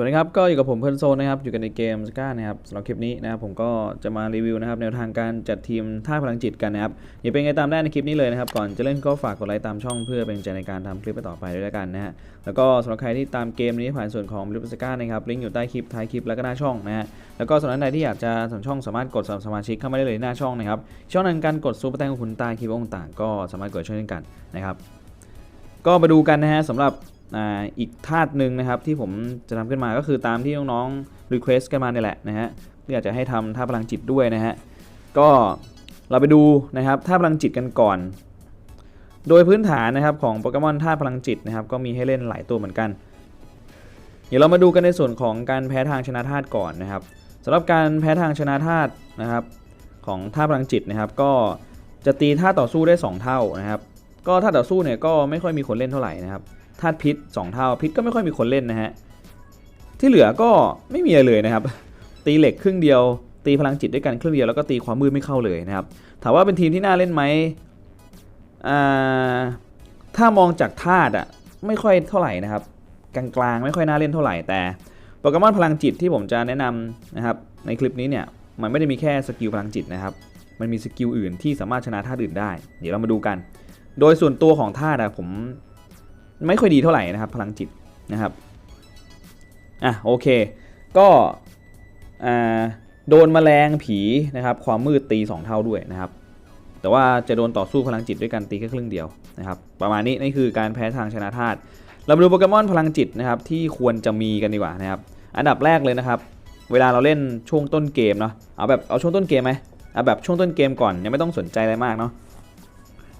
วัสดีครับ ก็อยู่กับผมเพื่อนโซนนะครับ อยู่กันในเกมสก้านะครับสำหรับคลิปนี้นะครับผมก็จะมารีวิวนะครับแนวทางการจัดทีมท่าพลังจิตกันนะครับอย่าเป็นไงตามได้ในคลิปนี้เลยนะครับ ก่อนจะเล่นก็ฝากกดไลค์ตามช่องเพื่อเป็นใจในการทำคลิปไปต่อไปด้วยแล้วกันนะฮะแล้วก็สำหรับใครที่ตามเกมนี้ผ่านส่วนของบริษัทสก้านะครับลิงก์อยู่ใต้คลิปท้ายคลิปแล้วก็หน้าช่องนะฮะแล้วก็สำหรับใครที่อยากจะสมัครช่องสามารถกดสมัครสมาชิกเข้ามาได้เลยหน้าช่องนะครับช่องนั้นการกดซูเปอร์แตงของคุณใต้คลิปต่างๆก็สามารถกดช่วยกันนะครับก็มาดูกันนะฮะสำหรับ อีกธาตุหนึ่งนะครับที่ผมจะทำขึ้นมาก็คือตามที่น้องๆ request กันมาเนี่ยแหละนะฮะที่อยากจะให้ทำท่าพลังจิตด้วยนะฮะก็เราไปดูนะครับท่าพลังจิตกันก่อน โดยพื้นฐานนะครับของโปเกมอนท่าพลังจิตนะครับก็มีให้เล่นหลายตัวเหมือนกัน เดี๋ยวเรามาดูกันในส่วนของการแพ้ทางชนะธาตุก่อนนะครับสำหรับการแพ้ทางชนะธาตุนะครับของท่าพลังจิตนะครับก็จะตีท่าต่อสู้ได้ 2 เท่านะครับ ก็ถ้าต่อสู้เนี่ยก็ไม่ค่อยมีคนเล่นเท่าไหร่นะครับ ธาตุพิษ 2 เท่าพิษก็ไม่ค่อยมีคนเล่นนะฮะ ที่เหลือก็ไม่มีอะไรเลยนะครับ ตีเหล็กครึ่งเดียว ตีพลังจิตด้วยกันครึ่งเดียวแล้วก็ตีความมืดไม่เข้าเลยนะครับ ถามว่าเป็นทีมที่น่าเล่นไหมอ่าถ้ามองจากธาตุอะไม่ค่อยเท่าไหร่นะครับ กลางๆไม่ค่อยน่าเล่นเท่าไหร่แต่โปเกมอนพลังจิตที่ผมจะแนะนำนะครับในคลิปนี้เนี่ยมันไม่ได้มีแค่สกิลพลังจิตนะครับ มันมีสกิลอื่นที่สามารถชนะธาตุอื่นได้ เดี๋ยวเรามาดูกัน โดยส่วนตัวของธาตุอะผม ไม่ค่อยดีเท่าไหร่นะครับ พลังจิตนะครับอะโอเค ก็โดนแมลงผีนะครับ ความมืดตี 2 เท่าด้วยนะครับ แต่ว่าจะโดนต่อสู้พลังจิตด้วยกันตีแค่ครึ่งเดียวนะครับ ประมาณนี้นี่คือการแพ้ทางชนะธาตุเรามาดูโปเกมอนพลังจิตนะครับที่ควรจะมีกันดีกว่านะครับอันดับแรกเลยนะครับ เวลาเราเล่นช่วงต้นเกมเนาะเอาแบบเอาช่วงต้นเกมไหมเอาแบบช่วงต้นเกมก่อนยังไม่ต้องสนใจอะไรมากเนาะ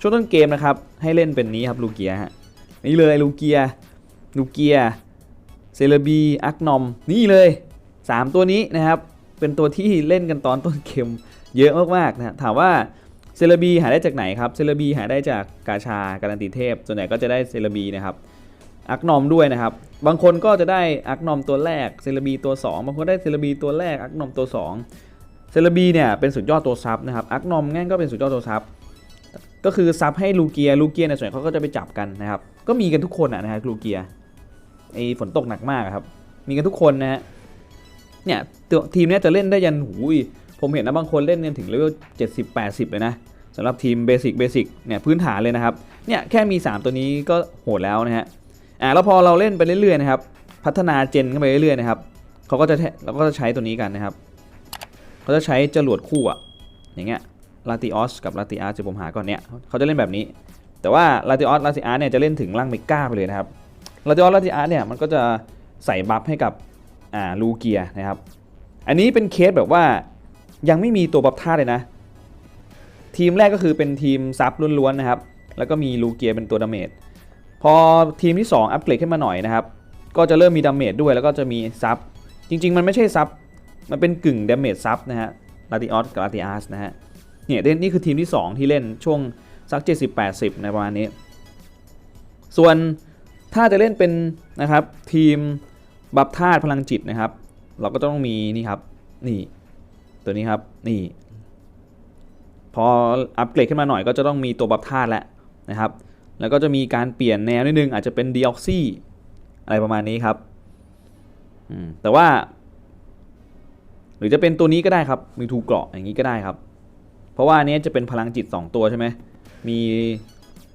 ช่วงต้นเกมนะครับให้เล่นเป็นนี้ครับลูเกียฮะ นี่เลยลูเกียลูเกียเซเลบีอักนอม นี่เลย 3 ตัวนี้นะครับ เป็นตัวที่เล่นกันตอนต้นเกมเยอะมากๆนะถามว่าเซเลบีหาได้จากไหนครับ เซเลบีหาได้จากกาชาการันตีเทพ ส่วนใหญ่ก็จะได้เซเลบีนะครับอักนอมด้วยนะครับ บางคนก็จะได้อักนอมตัวแรก เซเลบีตัว 2 บางคนได้เซเลบีตัวแรกอักนอมตัว 2 เซเลบีเนี่ยเป็นสุดยอดตัวซับนะครับ อักนอมงั้นก็เป็นสุดยอดตัวซับ ก็คือซับให้ลูเกียลูเกียในส่วนใหญ่เขาก็จะไปจับกันนะครับ ก็มีกันทุกคนอะนะฮะลูเกียไอฝนตกหนักมากครับ มีกันทุกคนนะฮะเนี่ยตัวทีมเนี้ยจะเล่นได้ยันหูยผมเห็นนะบางคนเล่นกันถึงเลเวล70 80 เลยนะสำหรับทีมเบสิกเบสิกเนี่ยพื้นฐานเลยนะครับเนี่ยแค่มี 3 ตัวนี้ก็โหดแล้วนะฮะอ่าแล้วพอเราเล่นไปเรื่อยๆนะครับพัฒนาเจนขึ้นไปเรื่อยๆนะครับเขาก็จะเราก็จะใช้ตัวนี้กันนะครับเขาจะใช้จรวดคู่อะอย่างเงี้ย ลาติออสกับลาติอาร์จะผมหาก่อนเนี่ยเขาจะเล่นแบบนี้ แต่ว่าลาติออสลาติอาร์เนี่ยจะเล่นถึงร่างเมกาไปเลยนะครับลาติออสลาติอาร์เนี่ยมันก็จะใส่บัฟให้กับอ่าลูเกียนะครับ อันนี้เป็นเคสแบบว่ายังไม่มีตัวบัฟท่าเลยนะ ทีมแรกก็คือเป็นทีมซับล้วนๆนะครับ แล้วก็มีลูเกียเป็นตัวดาเมจพอทีมที่ 2 อัปเกรดขึ้นมาหน่อยนะครับ ก็จะเริ่มมีดาเมจด้วยแล้วก็จะมีซับจริง ๆ มันไม่ใช่ซับมันเป็นกึ่งดาเมจซับนะฮะลาติออสกับลาติอาร์สนะฮะ เนี่ยนี่คือทีมที่ 2 ที่เล่นช่วงสัก 70-80 ในประมาณนี้ ส่วนถ้าจะเล่นเป็นนะครับทีมบัฟธาตุพลังจิตนะครับ เราก็ต้องมีนี่ครับนี่ตัวนี้ครับนี่พออัปเกรดขึ้นมาหน่อยก็จะต้องมีตัวบัฟธาตุแล้วนะครับ แล้วก็จะมีการเปลี่ยนแนวนิดนึง อาจจะเป็นดีออกซี่อะไรประมาณนี้ครับแต่ว่า หรือจะเป็นตัวนี้ก็ได้ครับมีทูเกราะอย่างนี้ก็ได้ครับ ราะว่าอันนี้จะเป็นพลังจิต 2 ตัวใช่ไหมมี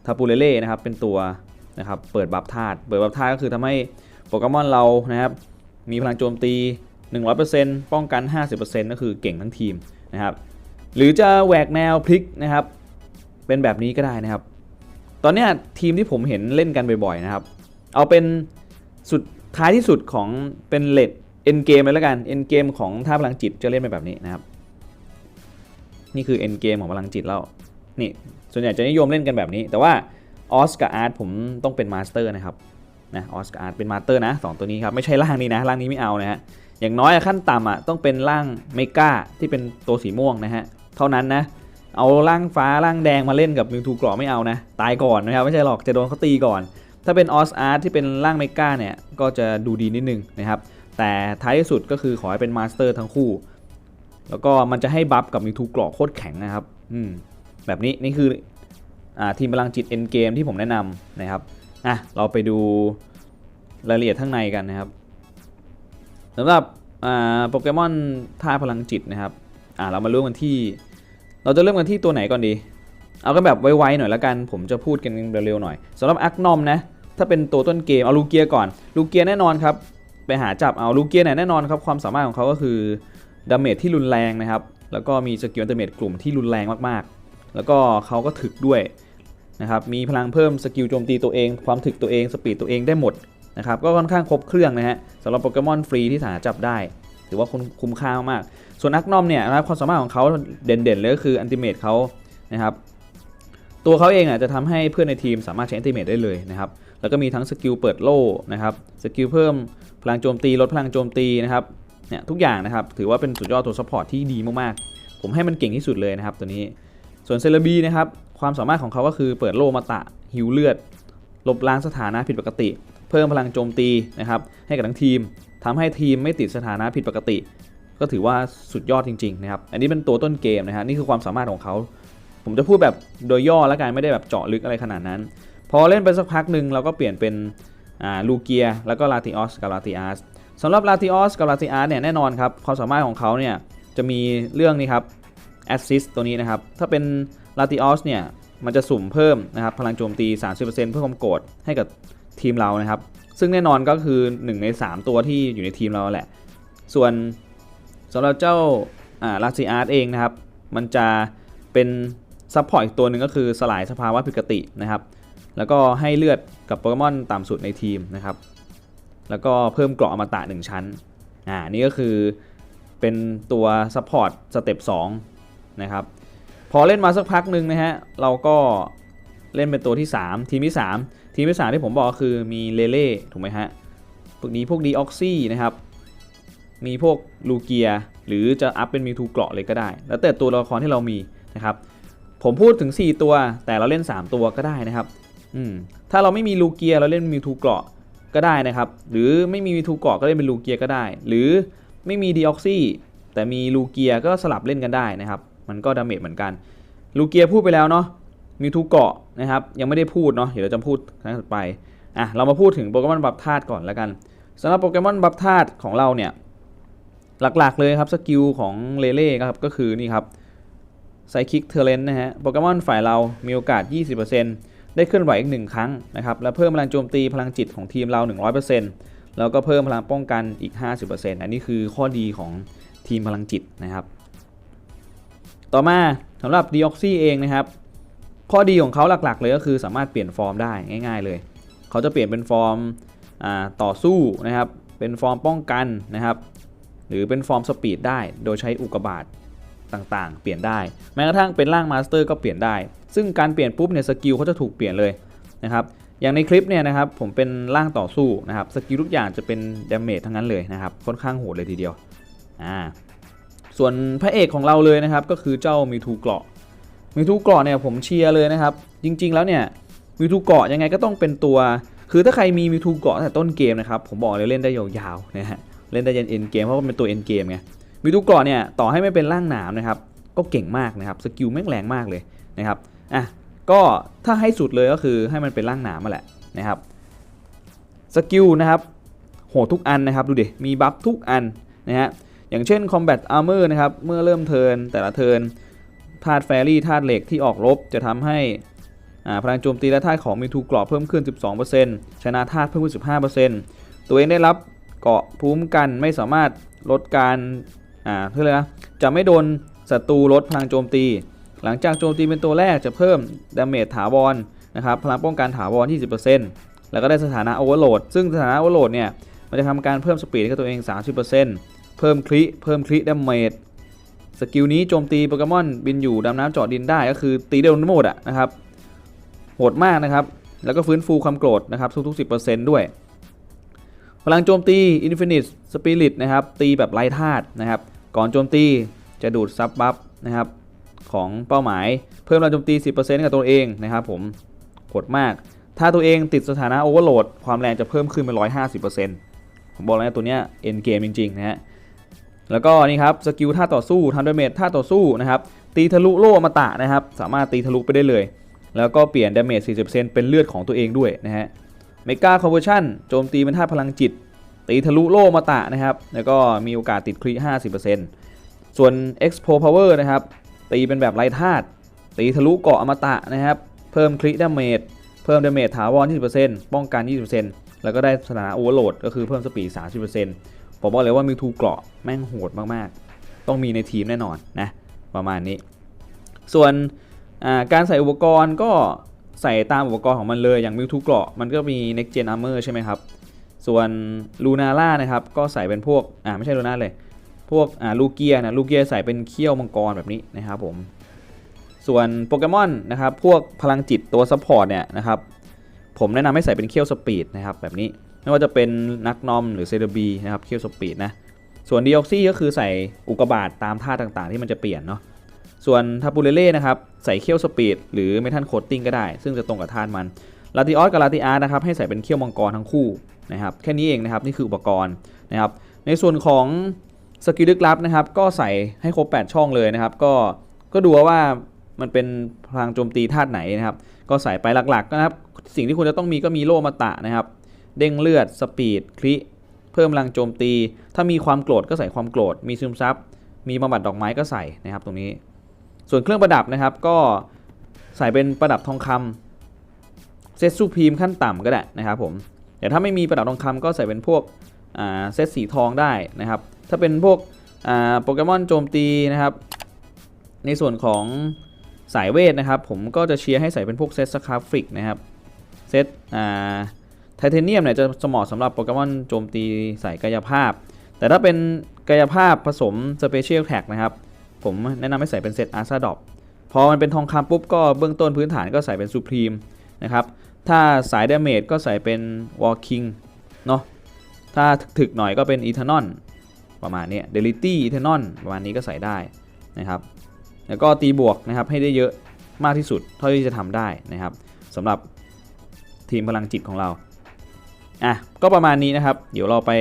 ทาปูเลเล่นะครับเป็นตัวนะครับเปิดบัฟธาตุเปิดบัฟธาตุก็คือทำให้โปเกมอนเรานะครับมีพลังโจมตี 100%ป้องกัน 50%ก็คือเก่งทั้งทีมนะครับหรือจะแหวกแนวพลิกนะครับเป็นแบบนี้ก็ได้นะครับ ตอนนี้ทีมที่ผมเห็นเล่นกันบ่อยๆนะครับ เอาเป็นสุดท้ายที่สุดของเป็นเลดเอ็นเกมเลยแล้วกันเอ็นเกมของท่าพลังจิตจะเล่นเป็นแบบนี้นะครับ นี่คือ end game ของพลังจิตแล้วนี่ส่วนใหญ่จะนิยมเล่นกันแบบนี้ แต่ว่าออสกับอาร์ตผมต้องเป็นมาสเตอร์นะครับนะออสกับอาร์ตเป็นมาสเตอร์นะสองตัวนี้ครับไม่ใช่ร่างนี้นะร่างนี้ไม่เอานะฮะอย่างน้อยขั้นต่ำอะต้องเป็นร่างเมกาที่เป็นตัวสีม่วงนะฮะเท่านั้นนะเอาร่างฟ้าร่างแดงมาเล่นกับมิวทูกรอไม่เอานะตายก่อนนะครับไม่ใช่หรอกจะโดนเขาตีก่อน ถ้าเป็นออสอาร์ตที่เป็นร่างเมกาเนี่ยก็จะดูดีนิดนึงนะครับแต่ท้ายที่สุดก็คือขอให้เป็นมาสเตอร์ทั้งคู่ แล้วก็มันจะให้บัฟกับมิวทูกรอกโคตรแข็งนะครับอืมแบบนี้นี่คืออาทีมพลังจิตเอ็นเกมที่ผมแนะนำนะครับอะเราไปดูรายละเอียดข้างในกันนะครับสำหรับโปเกมอนท่าพลังจิตนะครับอ่าเรามาเริ่มกันที่ เราจะเริ่มกันที่ตัวไหนก่อนดี เอากันแบบไวๆหน่อยละกัน ผมจะพูดกันเร็วๆหน่อยสำหรับอักนอมนะ ถ้าเป็นตัวต้นเกม เอาลูเกียก่อน ลูเกียแน่นอนครับ ไปหาจับเอาลูเกียเนี่ยแน่นอนครับ ความสามารถของเขาก็คือ ดาเมจที่รุนแรงนะครับ แล้วก็มีสกิลอัลติเมทกลุ่มที่รุนแรงมากๆ แล้วก็เขาก็ถึกด้วยนะครับ มีพลังเพิ่มสกิลโจมตีตัวเอง ความถึกตัวเอง สปีดตัวเองได้หมดนะครับ ก็ค่อนข้างครบเครื่องนะฮะสำหรับโปเกมอนฟรีที่สามารถจับได้ ถือว่าคุ้มคุ้มค่ามาก ส่วนอักนอมเนี่ยนะครับความสามารถของเขาเด่นๆเลยก็คืออันติเมทเขานะครับ ตัวเขาเองอะจะทำให้เพื่อนในทีมสามารถใช้อันติเมทได้เลยนะครับ แล้วก็มีทั้งสกิลเปิดโล่นะครับ สกิลเพิ่มพลังโจมตีลดพลังโจมตีนะครับ เนี่ยทุกอย่างนะครับถือว่าเป็นสุดยอดตัวซัพพอร์ตที่ดีมากๆ ผมให้มันเก่งที่สุดเลยนะครับตัวนี้ ส่วนเซเลบีนะครับความสามารถของเขาก็คือเปิดโลมาตะหิวเลือดลบล้างสถานะผิดปกติ เพิ่มพลังโจมตีนะครับให้กับทั้งทีมทำให้ทีมไม่ติดสถานะผิดปกติ ก็ถือว่าสุดยอดจริงๆนะครับอันนี้เป็นตัวต้นเกมนะฮะนี่คือความสามารถของเขา ผมจะพูดแบบโดยย่อแล้วกันไม่ได้แบบเจาะลึกอะไรขนาดนั้น พอเล่นไปสักพักหนึ่งเราก็เปลี่ยนเป็นลูเกียแล้วก็ลาติออสกับลาติอาส สำหรับลาติออสกับลาติอาสเนี่ยแน่นอนครับความสามารถของเขาเนี่ยจะมีเรื่องนี้ครับแอสซิสตัวนี้นะครับ ถ้าเป็นลาติออสเนี่ยมันจะสุ่มเพิ่มนะครับพลังโจมตี 30%เพื่อความโกรธให้กับทีมเรานะครับ ซึ่งแน่นอนก็คือ 1 ใน 3 ตัวที่อยู่ในทีมเราแหละ ส่วนสำหรับเจ้าลาติอาสเองนะครับ มันจะเป็นซัพพอร์ตอีกตัวหนึ่งก็คือสลายสภาวะผิดปกตินะครับ แล้วก็ให้เลือดกับโปเกมอนต่ำสุดในทีมนะครับ แล้วก็เพิ่มเกราะอมตะ 1 ชั้น อ่า นี่ก็คือเป็นตัวซัพพอร์ตสเต็ป2นะครับ พอเล่นมาสักพักหนึ่งนะฮะ เราก็เล่นเป็นตัวที่ 3 ทีมที่ 3 ทีมที่ 3 ที่ผมบอกก็คือมีเลเล่ถูกไหมฮะ พวกนี้พวกดีออกซี่นะครับ มีพวกลูเกีย หรือจะอัพเป็นมิวทูเกราะเลยก็ได้ แล้วแต่ตัวละครที่เรามีนะครับ ผมพูดถึง 4 ตัว แต่เราเล่น 3 ตัวก็ได้นะครับ อืม ถ้าเราไม่มีลูเกียเราเล่นมิวทูเกราะ ก็ได้นะครับ หรือไม่มีทูเกาะก็เล่นเป็นลูเกียก็ได้ หรือไม่มีดีออกซี่แต่มีลูเกียก็สลับเล่นกันได้นะครับ มันก็ดาเมจเหมือนกัน ลูเกียพูดไปแล้วเนาะมิวทูเกาะนะครับ ยังไม่ได้พูดเนาะเดี๋ยวเราจะพูดครั้งถัดไปอะเรามาพูดถึงโปเกมอนบัฟธาตุก่อนแล้วกันสำหรับโปเกมอนบัฟธาตุของเราเนี่ยหลักๆเลยครับสกิลของเลเล่ครับก็คือนี่ครับไซคิกเทเลนนะฮะโปเกมอนฝ่ายเรามีโอกาส 20% ได้เคลื่อนไหวอีก1ครั้งนะครับและเพิ่มพลังโจมตีพลังจิตของทีมเรา 100%แล้วก็เพิ่มพลังป้องกันอีก 50%อันนี้คือข้อดีของทีมพลังจิตนะครับ ต่อมาสำหรับดีออกซี่เองนะครับ ข้อดีของเขาหลักๆ เลยก็คือสามารถเปลี่ยนฟอร์มได้ง่าย ๆ เลย เขาจะเปลี่ยนเป็นฟอร์มต่อสู้นะครับ เป็นฟอร์มป้องกันนะครับ หรือเป็นฟอร์มสปีดได้โดยใช้อุกกาบาต ต่างๆ เปลี่ยนได้ แม้กระทั่งเป็นร่างมาสเตอร์ก็เปลี่ยนได้ ซึ่งการเปลี่ยนปุ๊บเนี่ยสกิลเขาจะถูกเปลี่ยนเลยนะครับอย่างในคลิปเนี่ยนะครับผมเป็นร่างต่อสู้นะครับสกิลทุกอย่างจะเป็นดาเมจทั้งนั้นเลยนะครับค่อนข้างโหดเลยทีเดียวอ่าส่วนพระเอกของเราเลยนะครับก็คือเจ้ามิทูเกราะมิทูเกราะเนี่ยผมเชียร์เลยนะครับจริง ๆ แล้วเนี่ยมิทูเกราะยังไงก็ต้องเป็นตัว คือถ้าใครมีมิทูเกราะตั้งแต่ต้นเกมนะครับผมบอกเลยเล่นได้ยาวๆนะฮะเล่นได้ยันเอ็นเกมเพราะว่ามันเป็นตัวเอ็นเกมไง มิทูเกราะเนี่ยต่อให้ไม่เป็นร่างหนามนะครับก็เก่งมากนะครับสกิลแม่งแรงมากเลยนะครับอะก็ถ้าให้สุดเลยก็คือให้มันเป็นร่างหนามมาแหละนะครับสกิลนะครับโหทุกอันนะครับดูดิมีบัฟทุกอันนะฮะอย่างเช่น Combat Armor นะครับเมื่อเริ่มเทินแต่ละเทินธาตุแฟรี่ธาตุเหล็กที่ออกรบจะทำให้อ่าพลังโจมตีและธาตุของมิทูกราะเพิ่มขึ้น 12%ชนะธาตุเพิ่มขึ้น 15%ตัวเองได้รับเกาะภูมิกันไม่สามารถลดการ อ่าเพื่ออะไรนะจะไม่โดนศัตรูลดพลังโจมตี หลังจากโจมตีเป็นตัวแรกจะเพิ่มดาเมจถาวรนะครับพลังป้องกันถาวร 20%แล้วก็ได้สถานะโอเวอร์โหลดซึ่งสถานะโอเวอร์โหลดเนี่ยมันจะทำการเพิ่มสปีดให้กับตัวเอง 30%เพิ่มคลิเพิ่มคลิดาเมจสกิลนี้โจมตีโปเกมอนบินอยู่ดำน้ำเจาะดินได้ก็คือตีเดลนโหมดอะนะครับโหดมากนะครับ แล้วก็ฟื้นฟูความโกรธนะครับทุกๆ 10%ด้วย พลังโจมตี Infinite Spirit นะครับ ตีแบบไร้ธาตุนะครับ ก่อนโจมตีจะดูดซับบัฟนะครับของเป้าหมายเพิ่มพลังโจมตี 10%กับตัวเองนะครับผมกดมาก ถ้าตัวเองติดสถานะโอเวอร์โหลดความแรงจะเพิ่มขึ้นเป็น150%ผมบอกแล้วนะตัวเนี้ยเอ็นเกมจริงๆนะฮะแล้วก็นี่ครับสกิลท่าต่อสู้ทำดาเมจท่าต่อสู้นะครับตีทะลุโล่อมตะนะครับสามารถตีทะลุไปได้เลย แล้วก็เปลี่ยนดาเมจ 40%เป็นเลือดของตัวเองด้วยนะฮะเมกาคอมเวอร์ชันโจมตีเป็นท่าพลังจิต ตีทะลุโล่มาตะนะครับ แล้วก็มีโอกาสติดคริ50%ส่วน Expo Power นะครับ ตีเป็นแบบไร้ธาตุตีทะลุเกาะอมตะนะครับ เพิ่มคริดาเมจเพิ่มดาเมจถาวร 20%ป้องกัน 20%แล้วก็ได้สถานะโอเวอร์โหลดก็คือเพิ่มสปีด 30%ผมบอกเลยว่ามิวทูเกราะแม่งโหดมากๆ ต้องมีในทีมแน่นอนนะประมาณนี้ ส่วนการใส่อุปกรณ์ก็ใส่ตามอุปกรณ์ของมันเลยอย่างมิวทูเกราะมันก็มี next gen armor ใช่ไหมครับ ส่วนลูนาร่านะครับก็ใส่เป็นพวกอ่าไม่ใช่ลูน่าเลย พวกอ่าลูเกียนะลูเกียใส่เป็นเขี้ยวมังกรแบบนี้นะครับผมส่วนโปเกมอนนะครับพวกพลังจิตตัวซัพพอร์ตเนี่ยนะครับผมแนะนำให้ใส่เป็นเขี้ยวสปีดนะครับแบบนี้ไม่ว่าจะเป็นนักนอมหรือเซเดบีนะครับเขี้ยวสปีดนะส่วนดีออกซี่ก็คือใส่อุกบาตตามท่าต่างๆ ที่มันจะเปลี่ยนเนาะส่วนทาปูเลเล่นะครับใส่เขี้ยวสปีดหรือเมทัลโคตติ้งก็ได้ ซึ่งจะตรงกับธาตุมันลาติออสกับลาติอาร์นะครับให้ใส่เป็นเขี้ยวมังกรทั้งคู่ นะครับแค่นี้เองนะครับนี่คืออุปกรณ์นะครับในส่วนของสกิลลึกลับนะครับก็ใส่ให้ครบ 8 ช่องเลยนะครับ ก็ก็ดูว่ามันเป็นพลังโจมตีธาตุไหนนะครับ ก็ใส่ไปหลักๆนะครับ สิ่งที่คุณจะต้องมีก็มีโลมาตะนะครับ เด้งเลือดสปีดคลิเพิ่มพลังโจมตี ถ้ามีความโกรธก็ใส่ความโกรธมีซึมซับมีบำบัดดอกไม้ก็ใส่นะครับ ตรงนี้ ส่วนเครื่องประดับนะครับ ก็ใส่เป็นประดับทองคำเซตซูพีมขั้นต่ำก็ได้นะครับผม แต่ถ้าไม่มีประดับทองคำก็ใส่เป็นพวกเซตสีทองได้นะครับ ถ้าเป็นพวกโปเกมอนโจมตีนะครับ ในส่วนของสายเวทนะครับ ผมก็จะเชียร์ให้ใส่เป็นพวกเซตสคาฟิกนะครับ เซตไทเทเนียมเนี่ยจะเหมาะสำหรับโปเกมอนโจมตีสายกายภาพ แต่ถ้าเป็นกายภาพผสมสเปเชียลแท็กนะครับ ผมแนะนำให้ใส่เป็นเซตอาร์ซาดอปพอมันเป็นทองคำปุ๊บก็เบื้องต้นพื้นฐานก็ใส่เป็นซูพรีมนะครับ ถ้าสายดาเมจก็ใส่เป็นวอลคิงเนาะถ้าถึกๆหน่อยก็เป็นอีเทนอนประมาณนี้เดลิตี้อีเทนอนประมาณนี้ก็ใส่ได้นะครับ แล้วก็ตีบวกนะครับให้ได้เยอะมากที่สุดเท่าที่จะทำได้นะครับสำหรับทีมพลังจิตของเราอะก็ประมาณนี้นะครับ เดี๋ยวเราไป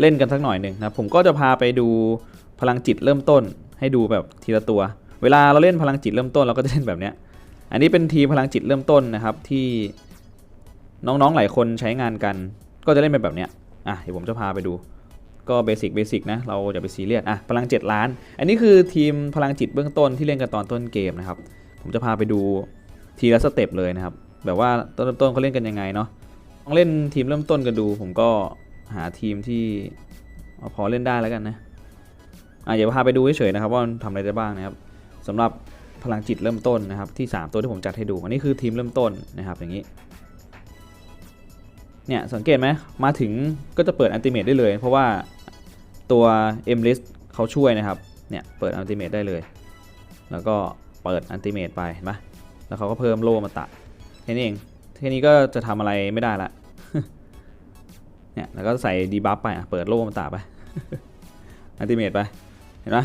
เล่นกันสักหน่อยหนึ่งนะผมก็จะพาไปดูพลังจิตเริ่มต้นให้ดูแบบทีละตัว เวลาเราเล่นพลังจิตเริ่มต้นเราก็จะเล่นแบบเนี้ย อันนี้เป็นทีมพลังจิตเริ่มต้นนะครับที่น้องๆหลายคนใช้งานกัน ก็จะเล่นเป็นแบบเนี้ยอะเดี๋ยวผมจะพาไปดู ก็เบสิกเบสิกนะเราอย่าไปซีเรียสอะพลัง 7 ล้าน อันนี้คือทีมพลังจิตเบื้องต้นที่เล่นกันตอนต้นเกมนะครับ ผมจะพาไปดูทีละสเต็ปเลยนะครับ แบบว่าต้นเริ่มต้นเขาเล่นกันยังไงเนาะลองเล่นทีมเริ่มต้นกันดู ผมก็หาทีมที่พอเล่นได้แล้วกันนะอะเดี๋ยวพาไปดูเฉยๆนะครับว่าทำอะไรได้บ้างนะครับสำหรับ พลังจิตเริ่มต้นนะครับที่ 3 ตัวที่ผมจัดให้ดู อันนี้คือทีมเริ่มต้นนะครับอย่างนี้เนี่ยสังเกตไหมมาถึงก็จะเปิดอันติเมตได้เลย เพราะว่าตัว M list เขาช่วยนะครับเนี่ยเปิดอันติเมตได้เลย แล้วก็เปิดอันติเมตไปเห็นไหมแล้วเขาก็เพิ่มโล่มาตะแค่นี้เองแค่นี้ก็จะทำอะไรไม่ได้ละเนี่ยแล้วก็ใส่ดีบัฟไปเปิดโล่มาตะไปอันติเมตไปเห็นไหม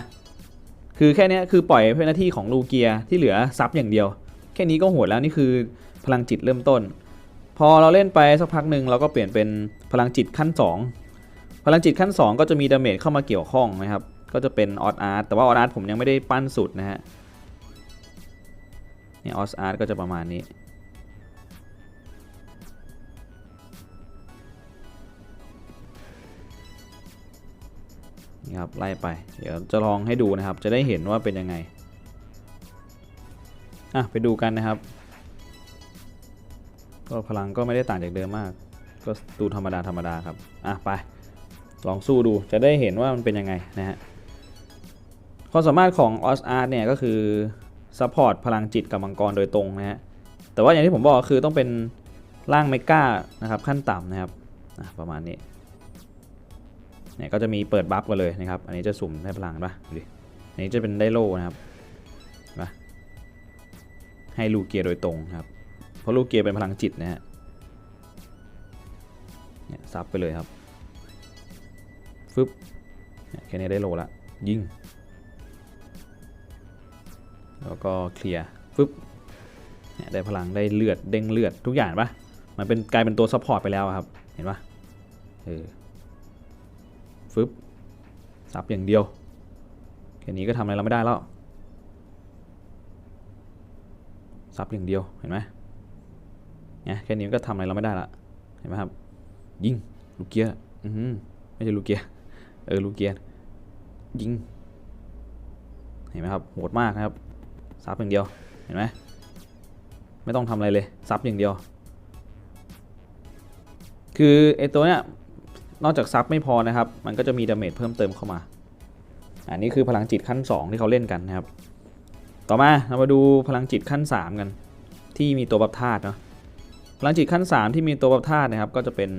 คือแค่นี้คือปล่อยเป็นหน้าที่ของลูเกียที่เหลือซับอย่างเดียว แค่นี้ก็โหดแล้วนี่คือพลังจิตเริ่มต้น พอเราเล่นไปสักพักหนึ่งเราก็เปลี่ยนเป็นพลังจิตขั้น 2 พลังจิตขั้น 2 ก็จะมีดาเมจเข้ามาเกี่ยวข้องนะครับ ก็จะเป็นออสอาร์ตแต่ว่าออสอาร์ตผมยังไม่ได้ปั้นสุดนะฮะเนี่ยออสอาร์ตก็จะประมาณนี้ ครับไล่ไป เดี๋ยวจะลองให้ดูนะครับ จะได้เห็นว่าเป็นยังไงอะไปดูกันนะครับ ก็พลังก็ไม่ได้ต่างจากเดิมมาก ก็ดูธรรมดาธรรมดาครับอะไปลองสู้ดูจะได้เห็นว่ามันเป็นยังไงนะฮะความสามารถของออสอาร์เนี่ยก็คือซัพพอร์ตพลังจิตกับมังกรโดยตรงนะฮะแต่ว่าอย่างที่ผมบอกคือต้องเป็นร่างเมกานะครับขั้นต่ำนะครับอะประมาณนี้ เนี่ยก็จะมีเปิดบัฟกันเลยนะครับ อันนี้จะสุ่มได้พลังป่ะดูดิอันนี้จะเป็นได้โล่นะครับเห็นะให้ลูเกียร์โดยตรงครับ เพราะลูกเกียร์เป็นพลังจิตนะฮะเนี่ยซับไปเลยครับฟึบเนี่ยแค่นี้ได้โลละยิงแล้วก็เคลียร์ฟึบเนี่ยได้พลังได้เลือดเด้งเลือดทุกอย่างปะมันเป็นกลายเป็นตัวซัพพอร์ตไปแล้วครับ เห็นปะเออ ฟึบซับอย่างเดียวแค่นี้ก็ทำอะไรเราไม่ได้แล้วซับอย่างเดียวเห็นไหมเนี่ยแค่นี้ก็ทำอะไรเราไม่ได้ละเห็นไหมครับ ยิงลูกเกียร์อือหือไม่ใช่ลูกเกียร์เออลูกเกียร์ยิงเห็นไหมครับโหดมากนะครับซับอย่างเดียวเห็นไหมไม่ต้องทำอะไรเลยซับอย่างเดียว คือไอตัวเนี้ย นอกจากซับไม่พอนะครับ มันก็จะมีดาเมจเพิ่มเติมเข้ามา อันนี้คือพลังจิตขั้น 2 ที่เขาเล่นกันนะครับ ต่อมาเรามาดูพลังจิตขั้น 3 กัน ที่มีตัวบัฟธาตุเนาะ พลังจิตขั้น 3 ที่มีตัวบัฟธาตุนะครับ ก็จะเป็น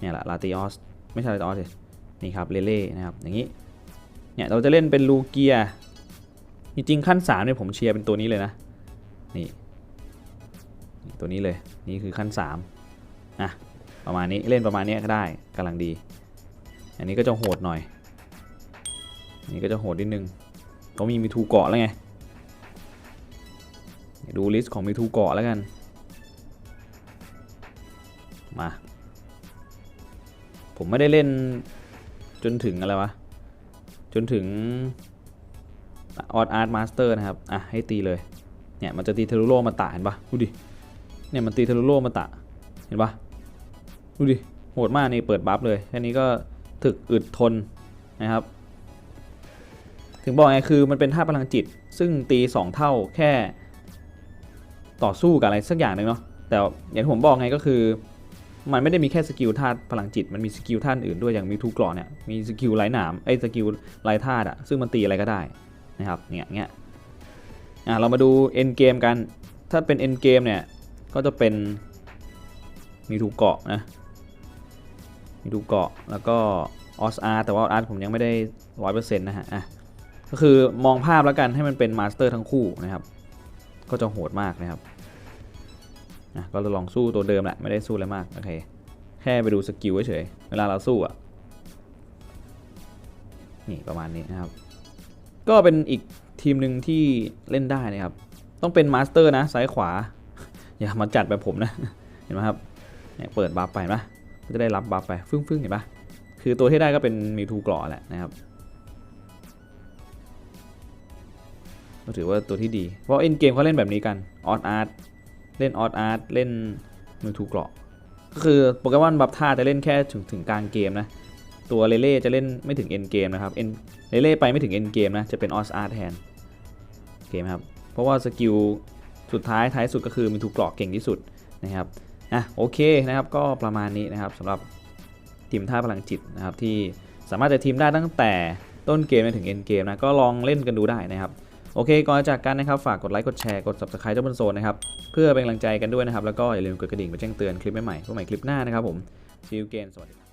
เนี่ยแหละลาติออสไม่ใช่ลาติออสสินี่ครับเลเล่นะครับ อย่างนี้ เนี่ยเราจะเล่นเป็นลูเกีย จริงๆขั้น3เนี่ยผมเชียร์เป็นตัวนี้เลยนะ นี่นี่ตัวนี้เลย นี่คือขั้น3นะ ประมาณนี้เล่นประมาณนี้ก็ได้กำลังดี อันนี้ก็จะโหดหน่อย อันนี้ก็จะโหดนิดนึงเขามีมีทูเกาะแล้วไงดูลิสต์ของมีทูเกาะแล้วกัน มา ผมไม่ได้เล่นจนถึงอะไรวะ จนถึงออดอาร์ตมาสเตอร์นะครับ อะ ให้ตีเลย เนี่ย มันจะตีเทรุโรมาตะเห็นปะดูดิ เนี่ย มันตีเทรุโรมาตะเห็นปะ ดูดิ โหดมากนี่เปิดบัฟเลยแค่นี้ก็ถึกอึดทนนะครับ ถึงบอกไงคือมันเป็นท่าพลังจิต ซึ่งตี 2 เท่าแค่ ต่อสู้กับอะไรสักอย่างหนึ่งเนาะแต่อย่างที่ผมบอกไงก็คือ มันไม่ได้มีแค่สกิลธาตุพลังจิต มันมีสกิลธาตุอื่นด้วยอย่างมีทูกรอเนี่ยมีสกิลไร้หนามไอ้สกิลไร้ธาตุอะซึ่งมันตีอะไรก็ได้นะครับเนี่ยเงี้ยอะเรามาดูเอ็นเกมกันถ้าเป็นเอ็นเกมเนี่ยก็จะเป็นมีทูเกาะนะ มีทูเกาะแล้วก็ออสอาร์แต่ว่าออสอาร์ผมยังไม่ได้ร้อยเปอร์เซ็นต์นะฮะอะก็คือมองภาพแล้วกันให้มันเป็นมาสเตอร์ทั้งคู่นะครับ ก็จะโหดมากนะครับนะก็ลองสู้ตัวเดิมแหละไม่ได้สู้อะไรมากโอเคแค่ไปดูสกิลเฉยเวลาเราสู้อะนี่ประมาณนี้นะครับ ก็เป็นอีกทีมหนึ่งที่เล่นได้นะครับ ต้องเป็นมาสเตอร์นะซ้ายขวา อย่ามาจัดแบบผมนะ เห็นไหมครับเนี่ยเปิดบัฟไปเห็นะ ก็จะได้รับบัฟไปฟึ่งๆเห็นปะคือตัวที่ได้ก็เป็นมีทูกรอแหละนะครับก็ถือว่าตัวที่ดี เพราะเอ็นเกมเขาเล่นแบบนี้กันออดอาร์ตเล่นออดอาร์ตเล่นมือทูกราะก็คือโปเกมอนบัฟท่าจะเล่นแค่ถึงถึงกลางเกมนะตัวเลเล่จะเล่นไม่ถึงเอ็นเกมนะครับเอ็นเลเล่ไปไม่ถึงเอ็นเกมนะจะเป็นออสอาร์ตแทนเกมครับเพราะว่าสกิลสุดท้ายท้ายสุดก็คือมีทูกราะเก่งที่สุดนะครับ นะโอเคนะครับก็ประมาณนี้นะครับสำหรับทีมท่าพลังจิตนะครับที่สามารถจะทีมได้ตั้งแต่ต้นเกมไปถึงเอ็นเกมนะก็ลองเล่นกันดูได้นะครับโอเคก่อนจากกันนะครับฝากกดไลค์กดแชร์กด subscribe เจ้าบนโซนนะครับเพื่อเป็นกำลังใจกันด้วยนะครับแล้วก็อย่าลืมกดกระดิ่งไปแจ้งเตือนคลิปใหม่ๆเพื่อใหม่คลิปหน้านะครับผมซีลเกนสวัสดี